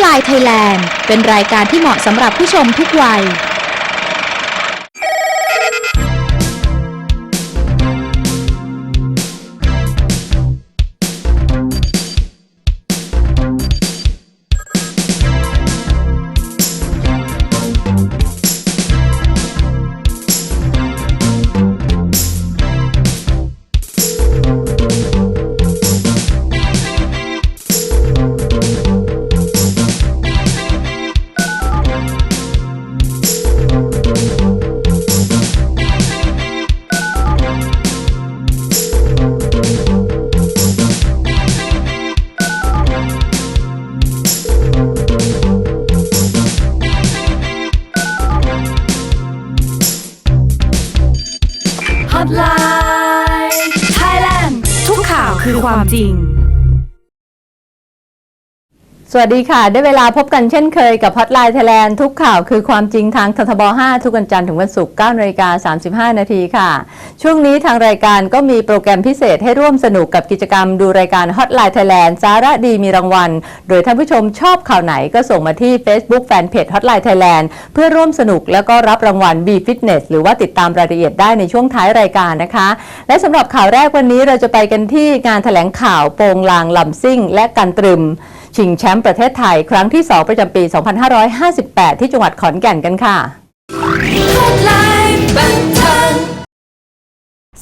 Hotline Thailand เป็นรายการที่เหมาะสำหรับผู้ชมทุกวัย จริง สวัสดีค่ะ ได้เวลาพบกันเช่นเคยกับฮอตไลน์ไทยแลนด์ทุกข่าวคือความจริงทางททบ 5 ทุกวันจันทร์ถึงวันศุกร์9นาฬิกา35 นาทีค่ะ ช่วงนี้ทางรายการก็มีโปรแกรมพิเศษให้ร่วมสนุกกับกิจกรรมดูรายการฮอตไลน์ไทยแลนด์สาระดีมีรางวัล โดยท่านผู้ชมชอบข่าวไหนก็ส่งมาที่ Facebook Fanpage Hotline Thailand เพื่อร่วมสนุกแล้วก็รับรางวัล B Fitness หรือว่าติดตามรายละเอียดได้ในช่วงท้ายรายการนะคะ และสำหรับข่าวแรกวันนี้เราจะไปกันที่งานแถลงข่าวโปงลางลำซิ่ง และกันตรึม ชิงแชมป์ประเทศไทยครั้งที่ 2 ประจำปี 2558 ที่จังหวัดขอนแก่นกันค่ะ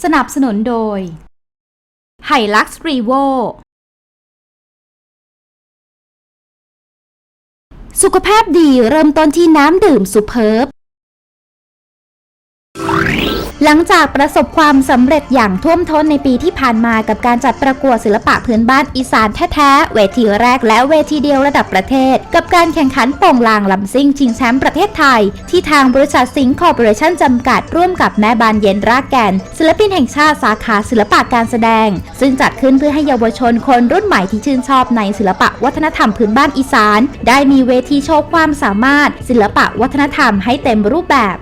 สนับสนุนโดยไฮลักซ์รีโวสุขภาพดีเริ่มต้นที่น้ำดื่มสุเพิร์บ หลังจากประสบความสำเร็จอย่างท่วมท้นในปีที่ผ่านมากับการจัดประกวดศิลปะพื้นบ้านอีสานแท้ๆ เวทีแรกและเวทีเดียวระดับประเทศ กับการแข่งขันโป่งลางลำซิ่งชิงแชมป์ประเทศไทย ที่ทางบริษัทสิงห์คอร์ปอเรชั่นจำกัดร่วมกับแม่บานเย็นรากแก่น ศิลปินแห่งชาติสาขาศิลปะการแสดง ซึ่งจัดขึ้นเพื่อให้เยาวชนคนรุ่นใหม่ที่ชื่นชอบในศิลปะวัฒนธรรมพื้นบ้านอีสาน ได้มีเวทีโชว์ความสามารถ ศิลปะวัฒนธรรมให้เต็มรูปแบบ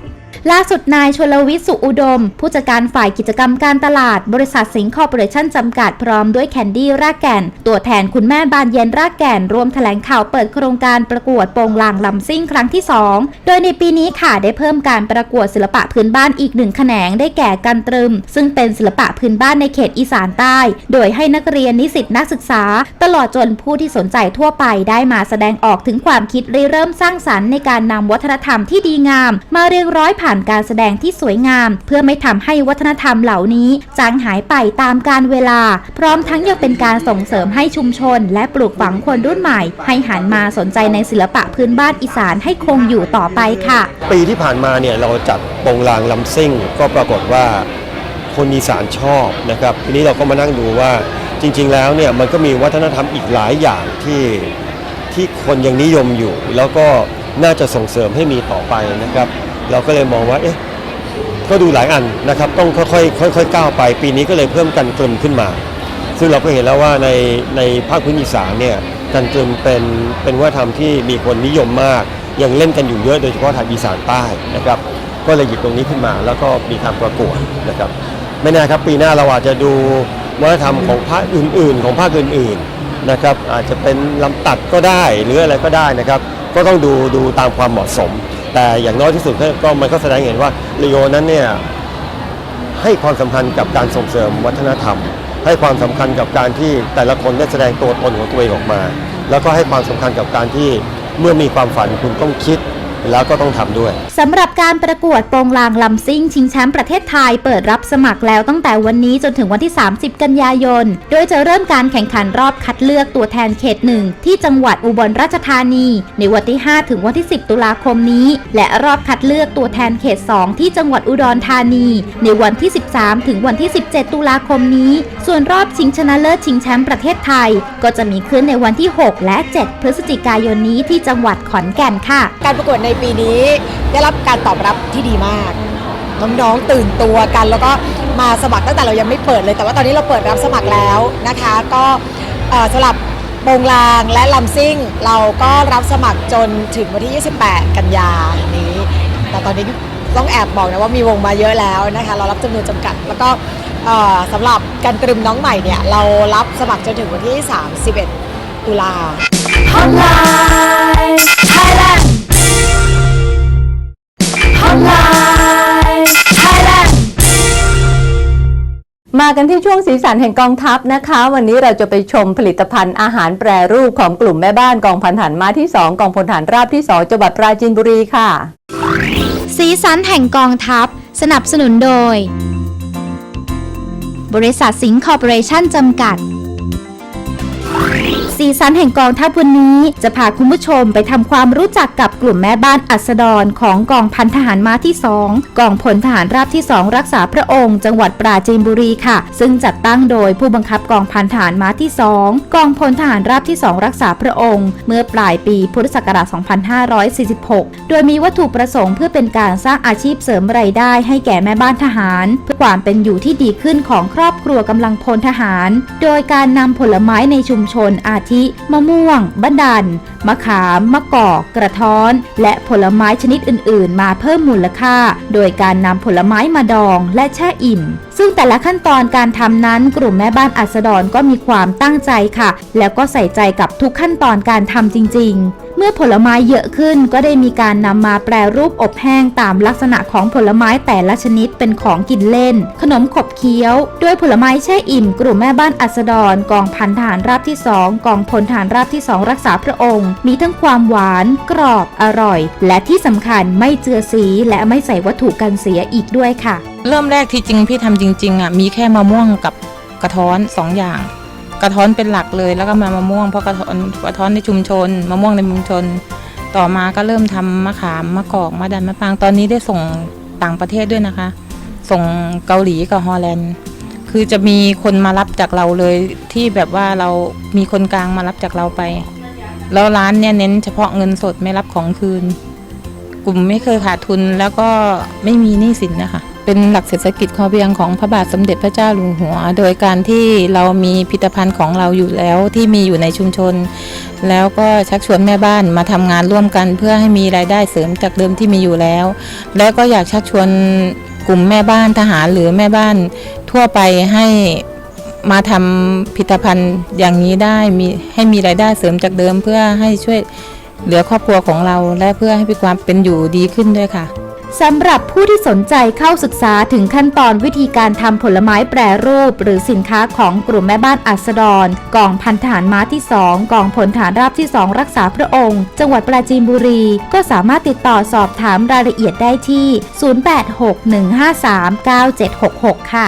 ล่าสุดนายชลวิทย์สุอุดม ผู้จัดการฝ่ายกิจกรรมการตลาด บริษัทสิงห์คอร์ปอเรชั่นจำกัดพร้อมด้วยแคนดี้รากแก่น ตัวแทนคุณแม่บานเย็นรากแก่น รวมแถลงข่าวเปิดโครงการประกวดโปงลางลำซิ่งครั้งที่ 2 โดยในปีนี้ค่ะได้เพิ่มการประกวดศิลปะพื้นบ้านอีกหนึ่งแขนงได้แก่กันตรึม ซึ่งเป็นศิลปะพื้นบ้านในเขตอีสานใต้ โดยให้นักเรียนนิสิตนักศึกษา ตลอดจนผู้ที่สนใจทั่วไปได้มาแสดงออกถึงความคิดริเริ่มสร้างสรรค์ในการนำวัฒนธรรมที่ดีงาม มาเรียงร้อยผ่านการแสดงที่สวยงาม เพื่อไม่ทำให้วัฒนธรรมเหล่านี้จางหายไปตามกาลเวลา พร้อมทั้งยังเป็นการส่งเสริมให้ชุมชน และปลูกฝังคนรุ่นใหม่ ให้หันมาสนใจในศิลปะพื้นบ้านอีสานให้คงอยู่ต่อไปค่ะ ปีที่ผ่านมาเนี่ยเราจัดโปงลางลำซิ่ง ก็ปรากฏว่าคนอีสานชอบนะครับทีนี้เราก็มานั่งดูว่าจริง ๆ แล้วเนี่ยมันก็มีวัฒนธรรมอีกหลายอย่างที่ที่คนยังนิยมอยู่ แล้วก็น่าจะส่งเสริมให้มีต่อไปนะครับ เราก็เลยมองว่าเอ๊ะก็ดูหลายอันนะครับ ต้องค่อยๆค่อยๆก้าวไป ปีนี้ก็เลยเพิ่มกันกลุ่มขึ้นมา ซึ่งเราก็เห็นแล้วว่าในในภาคพื้นอีสานเนี่ยกันตรึมเป็นเป็นวัฒนธรรมที่มีคนนิยมมาก ยังเล่นกันอยู่เยอะโดยเฉพาะทางอีสานใต้นะครับ ก็เลยหยิบตรงนี้ขึ้นมาแล้วก็มีการประกวดนะครับ ไม่แน่ครับปีหน้าเราอาจจะดูวัฒนธรรมของภาคอื่น ๆ ของภาคอื่นๆนะครับ อาจจะเป็นลำตัดก็ได้หรืออะไรก็ได้นะครับ ก็ต้องดูดูตามความเหมาะสม แต่อย่างน้อยที่สุดก็มันก็แสดงเห็นว่าลีโอนั้นเนี่ยให้ความสำคัญกับการส่งเสริมวัฒนธรรม ให้ความสำคัญกับการที่แต่ละคนได้แสดงตัวตนของตัวเองออกมา แล้วก็ให้ความสำคัญกับการที่เมื่อมีความฝันคุณต้องคิด แล้วก็ต้องทำด้วยสำหรับการประกวดโปงลางลำซิ่ง ชิงแชมป์ประเทศไทยเปิดรับสมัครแล้วตั้งแต่วันนี้จนถึงวันที่ 30 กันยายน โดยจะเริ่มการแข่งขันรอบคัดเลือกตัวแทนเขตหนึ่งที่จังหวัดอุบลราชธานี ในวันที่ 5 ถึงวันที่ 10 ตุลาคมนี้ และรอบคัดเลือกตัวแทนเขต 2 ที่จังหวัดอุดรธานี ในวันที่ 13 ถึงวันที่ 17 ตุลาคมนี้ ส่วนรอบชิงชนะเลิศชิงแชมป์ประเทศไทย ก็จะมีขึ้นในวันที่ 6 และ 7 พฤศจิกายนนี้ที่จังหวัดขอนแก่นค่ะ การประกวดในปีนี้ได้รับการตอบรับที่ดีมาก น้องๆตื่นตัวกัน แล้วก็มาสมัครตั้งแต่เรายังไม่เปิดเลย แต่ว่าตอนนี้เราเปิดรับสมัครแล้วนะคะ ก็สำหรับโปงลางและลำซิ่ง เราก็รับสมัครจนถึงวันที่ 28 กันยานี้ แต่ตอนนี้ต้องแอบบอกนะว่ามีวงมาเยอะแล้วนะคะ เรารับจำนวนจำกัด แล้วก็สำหรับการตรึมน้องใหม่เนี่ย เรารับสมัครจนถึงวันที่ 31 ตุลา อนไลน์ไทยแลนด์มากันที่ช่วงสีสันแห่งกองทัพนะคะ วันนี้เราจะไปชมผลิตภัณฑ์อาหารแปรรูปของกลุ่มแม่บ้านกองพันฐานมาที่ 2 กองพลฐานราบที่ 2 จังหวัดปราจีนบุรีค่ะ สีสันแห่งกองทัพ สนับสนุนโดย บริษัทสิงห์คอร์ปอเรชั่นจำกัด สีสันแห่งกองทัพวันนี้จะพาคุณผู้ชมไปทำความรู้จักกับกลุ่มแม่บ้านอัสดรของกองพันทหารม้าที่ 2 กองพลทหารราบที่ 2 รักษาพระองค์ จังหวัดปราจีนบุรีค่ะ ซึ่งจัดตั้งโดยผู้บังคับกองพันทหารม้าที่ 2 กองพลทหารราบที่ 2 รักษาพระองค์ เมื่อปลายปีพุทธศักราช 2546 โดยมีวัตถุประสงค์เพื่อเป็นการสร้างอาชีพเสริมรายได้ให้แก่แม่บ้านทหาร เพื่อความเป็นอยู่ที่ดีขึ้นของครอบครัวกำลังพลทหาร โดยการนำผลไม้ในชุมชนอาทิมะม่วงบันดัน มะขาม มะกอก กระท้อน และผลไม้ชนิดอื่น ๆ มาเพิ่มมูลค่า โดยการนำผลไม้มาดองและแช่อิ่ม ซึ่งแต่ละขั้นตอนการทำนั้นกลุ่มแม่บ้านอัสดรก็มีความตั้งใจค่ะ แล้วก็ใส่ใจกับทุกขั้นตอนการทำจริง ๆ เมื่อผลไม้เยอะขึ้นก็ได้มีการนำมาแปรรูปอบแห้งตามลักษณะของผลไม้แต่ละชนิดเป็นของกินเล่น ขนมขบเคี้ยว ด้วยผลไม้แช่อิ่ม กลุ่มแม่บ้านอัสดร กองพันทหารราบที่ 2 กองพลทหารราบที่ 2 รักษาพระองค์ มีทั้งความหวาน กรอบ อร่อย และที่สำคัญไม่เจือสีและไม่ใส่วัตถุกันเสียอีกด้วยค่ะ เริ่มแรกที่จริงพี่ทำจริงๆอะมีแค่มะม่วงกับกระท้อนสองอย่าง กระท้อนเป็นหลักเลย แล้วก็มามะม่วงเพราะกระท้อนกระท้อนในชุมชนมะม่วงในชุมชน ต่อมาก็เริ่มทำมะขามมะกอกมะดันมะปางตอนนี้ได้ส่งต่างประเทศด้วยนะคะ ส่งเกาหลีกับฮอลแลนด์คือจะมีคนมารับจากเราเลยที่แบบว่าเรามีคนกลางมารับจากเราไป แล้วร้านเนี่ยเน้นเฉพาะเงินสดไม่รับของคืน กลุ่มไม่เคยขาดทุนแล้วก็ไม่มีหนี้สินนะคะ เป็นหลักเศรษฐกิจพอเพียงของพระบาทสมเด็จพระเจ้าอยู่หัว โดยการที่เรามีผลิตภัณฑ์ของเราอยู่แล้วที่มีอยู่ในชุมชน แล้วก็ชักชวนแม่บ้านมาทำงานร่วมกันเพื่อให้มีรายได้เสริมจากเดิมที่มีอยู่แล้ว แล้วก็อยากชักชวนกลุ่มแม่บ้านทหารหรือแม่บ้านทั่วไปให้มาทำผลิตภัณฑ์อย่างนี้ได้มีให้มีรายได้เสริมจากเดิมเพื่อให้ช่วย เหลือครอบครัวของเราและเพื่อให้มีความเป็นอยู่ดีขึ้นด้วยค่ะสำหรับผู้ที่สนใจเข้าศึกษาถึงขั้นตอนวิธีการทำผลไม้แปรรูป หรือสินค้าของกลุ่มแม่บ้านอัสดรกองพันทหารม้าที่ 2 กองพลฐานราบที่ 2 รักษาพระองค์ จังหวัดปราจีนบุรี ก็สามารถติดต่อสอบถามรายละเอียดได้ที่ 0861539766 ค่ะ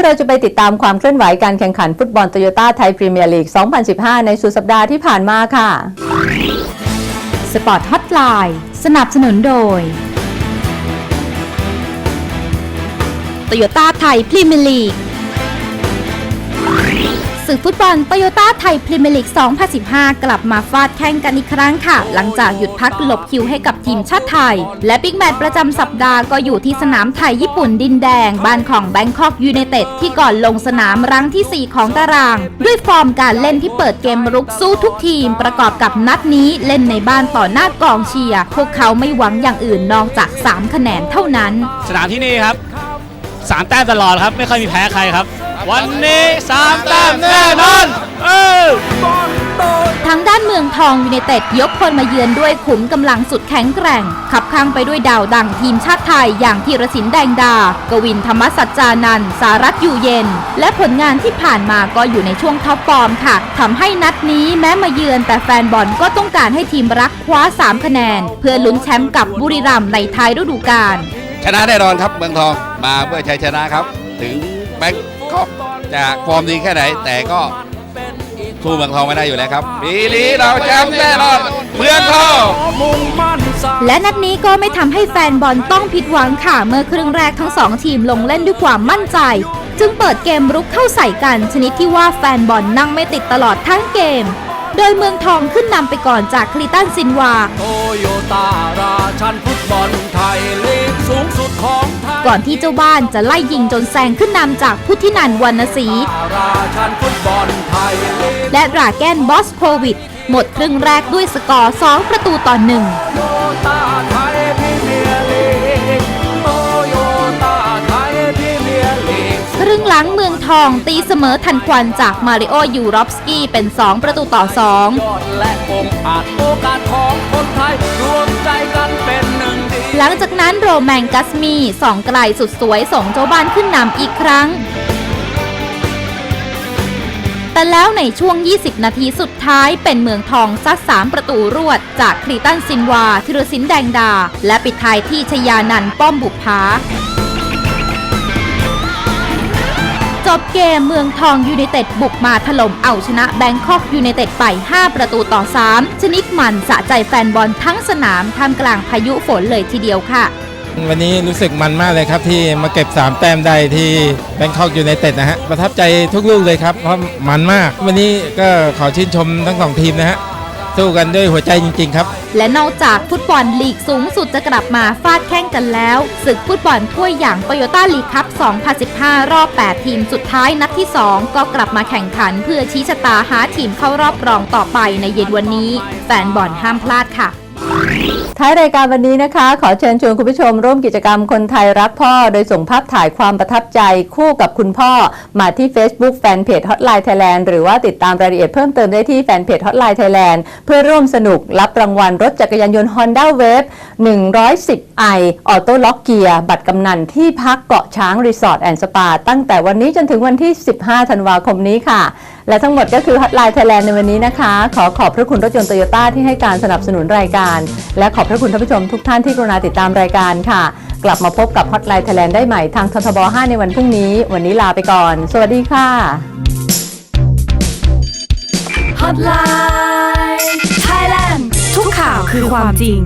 นี้เราจะไปติดตามความเคลื่อนไหวการแข่งขันฟุตบอลโตโยต้าไทยพรีเมียร์ลีก 2015 ในสุดสัปดาห์ที่ผ่านมาค่ะ สปอร์ตฮอตไลน์สนับสนุนโดย โตโยต้าไทยพรีเมียร์ลีก ศึกฟุตบอลโตโยต้าไทยพรีเมียร์ลีก 2015 กลับมาฟาดแข่งกันอีกครั้งค่ะ หลังจากหยุดพักหลบคิวให้กับทีมชาติไทย และบิ๊กแมตช์ประจำสัปดาห์ก็อยู่ที่สนามไทยญี่ปุ่นดินแดง บ้านของแบงคอกยูไนเต็ดที่ก่อนลงสนามรั้งทีสี่4 ของตาราง ด้วยฟอร์มการเล่นที่เปิดเกมรุกสู้ทุกทีม ประกอบกับนัดนี้เล่นในบ้านต่อหน้ากองเชียร์พวกเขาไม่หวังอย่างอื่นนอกจาก 3 คะแนนเท่านั้น สนามที่นี่ครับสามแต้มตลอดครับ ไม่เคยมีแพ้ใครครับ วันนี้สามแต้มแน่นอนเออทางด้านเมืองทองยูไนเต็ดยกพลมาเยือนด้วยขุมกำลังสุดแข็งแกร่ง ขับข้างไปด้วยดาวดังทีมชาติไทยอย่างธีรศินแดงดา กวินธรรมสัจจานันท์สารัตอยู่เย็น และผลงานที่ผ่านมาก็อยู่ในช่วงท็อปฟอร์มค่ะทำให้นัดนี้แม้มาเยือนแต่แฟนบอลก็ต้องการให้ทีมรักคว้า 3 คะแนน เพื่อลุ้นแชมป์กับบุรีรัมย์ในท้ายฤดูกาลชนะแน่นอนครับเมืองทองมาเพื่อชัยชนะครับ ถึงแบงค อกจะฟอร์มดีแค่ไหน แต่ก็สู้เมืองทองไม่ได้อยู่แล้วครับปีนี้เราแชมป์แน่นอนเมืองทองและนัดนี้ก็ไม่ทำให้แฟนบอลต้องผิดหวังค่ะ เมื่อครึ่งแรกทั้งสองทีมลงเล่นด้วยความมั่นใจ จึงเปิดเกมรุกเข้าใส่กัน ชนิดที่ว่าแฟนบอลนั่งไม่ติดตลอดทั้งเกม โดยเมืองทองขึ้นนำไปก่อนจากคลิตันซินวาโตโยต้าราชันฟุตบอลไทยลีกสูงสุดของไทย ก่อนที่เจ้าบ้านจะไล่ยิงจนแซงขึ้นนำจากพุทธินันท์วรรณศรีราชันฟุตบอลไทยลีกและราแกนบอสโควิด หมดครึ่งแรกด้วยสกอร์ 2 ประตูต่อหนึ่งโยต้าไทยพรีเมียร์ลีกโตโยต้าไทยพรีเมียร์ลีกครึ่งหลังเมืองททองตีเสมอทันควันจากมาริโอยูรอฟสกี้เป็น 2 ประตูต่อ 2 หลังจากนั้นโรแมนกัสมีสองไกลสุดสวยส่งเจ้าบ้านขึ้นนำอีกครั้ง แต่แล้วในช่วง 20 นาทีสุดท้ายเป็นเมืองทองซัด3ประตูรวด จากครีตันซินวา ธิรสินแดงดา และปิดท้ายที่ชยานันป้อมบุพภา จบเกมเมืองทองยูไนเต็ดบุกมาถล่มเอาชนะแบงคอกยูไนเต็ดไป 5 ประตูต่อ 3 ชนิดมันสะใจแฟนบอลทั้งสนามท่ามกลางพายุฝนเลยทีเดียวค่ะ วันนี้รู้สึกมันมากเลยครับที่มาเก็บ 3 แต้มได้ที่แบงคอกยูไนเต็ดนะฮะ ประทับใจทุกลูกเลยครับ เพราะมันมาก วันนี้ก็ขอชื่นชมทั้งสองทีมนะฮะ สู้กันด้วยหัวใจจริง ๆ ครับ และนอกจากฟุตบอลลีกสูงสุดจะกลับมาฟาดแข่งกันแล้ว ศึกฟุตบอลถ้วยอย่างโตโยต้าลีกคัพ 2015 รอบ 8 ทีมสุดท้ายนัดที่ 2 ก็กลับมาแข่งขันเพื่อชี้ชะตาหาทีมเข้ารอบรองต่อไปในเย็นวันนี้ แฟนบอลห้ามพลาดค่ะ ท้ายรายการวันนี้นะคะ ขอเชิญชวนคุณผู้ชมร่วมกิจกรรมคนไทยรักพ่อ โดยส่งภาพถ่ายความประทับใจคู่กับคุณพ่อ มาที่ Facebook Fanpage Hotline Thailand หรือว่าติดตามรายละเอียดเพิ่มเติมได้ที่แฟนเพจ Hotline Thailand เพื่อร่วมสนุกรับรางวัลรถจักรยานยนต์ Honda Wave 110i ออโต้ล็อกเกียร์บัตรกำนันที่พักเกาะช้างรีสอร์ทแอนด์สปาตั้งแต่วันนี้จนถึงวันที่ 15 ธันวาคมนี้ค่ะ และทั้งหมดก็คือ Hotline Thailand ในวันนี้นะคะ ขอขอบพระคุณรถยนต์โตโยต้าที่ให้การสนับสนุนรายการ และขอบพระคุณท่านผู้ชมทุกท่านที่กรุณาติดตามรายการค่ะ กลับมาพบกับ Hotline Thailand ได้ใหม่ทางททบ 5 ในวันพรุ่งนี้ วันนี้ลาไปก่อน สวัสดีค่ะ Hotline Thailand ทุกข่าวคือความจริง